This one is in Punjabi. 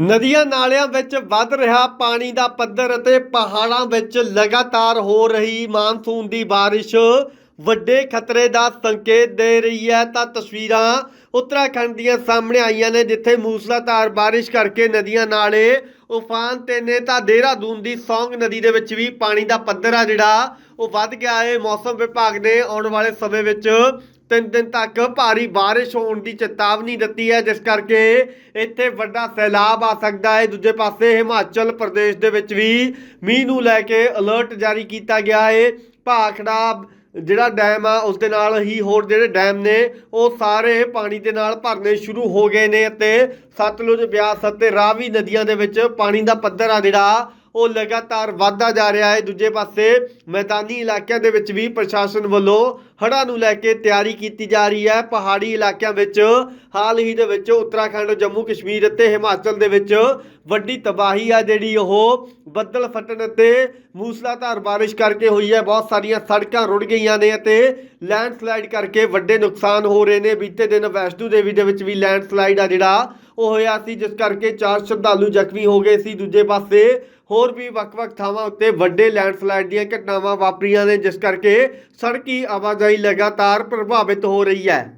ਨਦੀਆਂ ਨਾਲਿਆਂ ਵਿੱਚ ਵੱਧ ਰਿਹਾ ਪਾਣੀ ਦਾ ਪੱਧਰ ਅਤੇ ਪਹਾੜਾਂ ਵਿੱਚ ਲਗਾਤਾਰ ਹੋ ਰਹੀ ਮਾਨਸੂਨ ਦੀ ਬਾਰਿਸ਼ ਵੱਡੇ ਖਤਰੇ ਦਾ ਸੰਕੇਤ ਦੇ ਰਹੀ ਹੈ। ਤਾਂ ਤਸਵੀਰਾਂ ਉੱਤਰਾਖੰਡ ਦੀਆਂ ਸਾਹਮਣੇ ਆਈਆਂ ਨੇ, ਜਿੱਥੇ ਮੂਸਲਾਧਾਰ ਬਾਰਿਸ਼ ਕਰਕੇ ਨਦੀਆਂ ਨਾਲੇ ਉਫਾਨ ਤੇ ਨੇ ਤਾਂ ਦੇਹਰਾਦੂਨ ਦੀ ਸੌਂਗ ਨਦੀ ਦੇ ਵਿੱਚ ਵੀ ਪਾਣੀ ਦਾ ਪੱਧਰ ਆ ਜਿਹੜਾ, ਉਹ ਵੱਧ ਗਿਆ ਹੈ। ਮੌਸਮ ਵਿਭਾਗ ਨੇ ਆਉਣ ਵਾਲੇ ਸਮੇਂ ਵਿੱਚ ਤਿੰਨ ਦਿਨ ਤੱਕ ਭਾਰੀ ਬਾਰਿਸ਼ ਹੋਣ ਦੀ ਚੇਤਾਵਨੀ ਦਿੱਤੀ ਹੈ, ਜਿਸ ਕਰਕੇ ਇੱਥੇ ਵੱਡਾ ਸੈਲਾਬ ਆ ਸਕਦਾ ਹੈ। ਦੂਜੇ ਪਾਸੇ ਹਿਮਾਚਲ ਪ੍ਰਦੇਸ਼ ਦੇ ਵਿੱਚ ਵੀ ਮੀਂਹ ਨੂੰ ਲੈ ਕੇ ਅਲਰਟ ਜਾਰੀ ਕੀਤਾ ਗਿਆ ਹੈ। ਭਾਖੜਾ ਜਿਹੜਾ ਡੈਮ ਆ, ਉਸ ਦੇ ਨਾਲ ਹੀ ਹੋਰ ਜਿਹੜੇ ਡੈਮ ਨੇ, ਉਹ ਸਾਰੇ ਪਾਣੀ ਦੇ ਨਾਲ ਭਰਨੇ ਸ਼ੁਰੂ ਹੋ ਗਏ ਨੇ ਅਤੇ ਸਤਲੁਜ ਬਿਆਸ ਅਤੇ ਰਾਵੀ ਨਦੀਆਂ ਦੇ ਵਿੱਚ ਪਾਣੀ ਦਾ ਪੱਧਰ ਆ ਜਿਹੜਾ ਉਹ ਲਗਾਤਾਰ ਵਧਦਾ ਜਾ ਰਿਹਾ ਹੈ। ਦੂਜੇ ਪਾਸੇ ਮੈਦਾਨੀ ਇਲਾਕਿਆਂ ਦੇ ਵਿੱਚ ਵੀ ਪ੍ਰਸ਼ਾਸਨ ਵੱਲੋਂ ਹੜ੍ਹਾਂ ਨੂੰ ਲੈ ਕੇ ਤਿਆਰੀ ਕੀਤੀ ਜਾ ਰਹੀ ਹੈ। ਪਹਾੜੀ ਇਲਾਕਿਆਂ ਵਿੱਚ ਹਾਲ ਹੀ ਦੇ ਵਿੱਚ ਉੱਤਰਾਖੰਡ, ਜੰਮੂ ਕਸ਼ਮੀਰ ਅਤੇ ਹਿਮਾਚਲ ਦੇ ਵਿੱਚ ਵੱਡੀ ਤਬਾਹੀ ਆ ਜਿਹੜੀ ਉਹ ਬੱਦਲ ਫਟਣ ਅਤੇ ਮੂਸਲਾਧਾਰ ਬਾਰਿਸ਼ ਕਰਕੇ ਹੋਈ ਹੈ। ਬਹੁਤ ਸਾਰੀਆਂ ਸੜਕਾਂ ਰੁੜ ਗਈਆਂ ਨੇ ਅਤੇ ਲੈਂਡਸਲਾਈਡ ਕਰਕੇ ਵੱਡੇ ਨੁਕਸਾਨ ਹੋ ਰਹੇ ਨੇ। ਬੀਤੇ ਦਿਨ ਵੈਸ਼ਨੂ ਦੇਵੀ ਦੇ ਵਿੱਚ ਵੀ ਲੈਂਡਸਲਾਈਡ ਆ ਜਿਹੜਾ ਉਹ ਹੋਇਆ ਸੀ, ਜਿਸ ਕਰਕੇ ਚਾਰ ਸ਼ਰਧਾਲੂ ਜ਼ਖਮੀ ਹੋ ਗਏ ਸੀ। ਦੂਜੇ ਪਾਸੇ ਹੋਰ ਵੀ ਵੱਖ-ਵੱਖ ਥਾਵਾਂ ਉੱਤੇ ਵੱਡੇ ਲੈਂਡਸਲਾਈਡ ਦੀਆਂ ਘਟਨਾਵਾਂ ਵਾਪਰੀਆਂ ਨੇ, ਜਿਸ ਕਰਕੇ ਸੜਕੀ ਆਵਾਜਾਈ ਲਗਾਤਾਰ ਪ੍ਰਭਾਵਿਤ ਹੋ ਰਹੀ ਹੈ।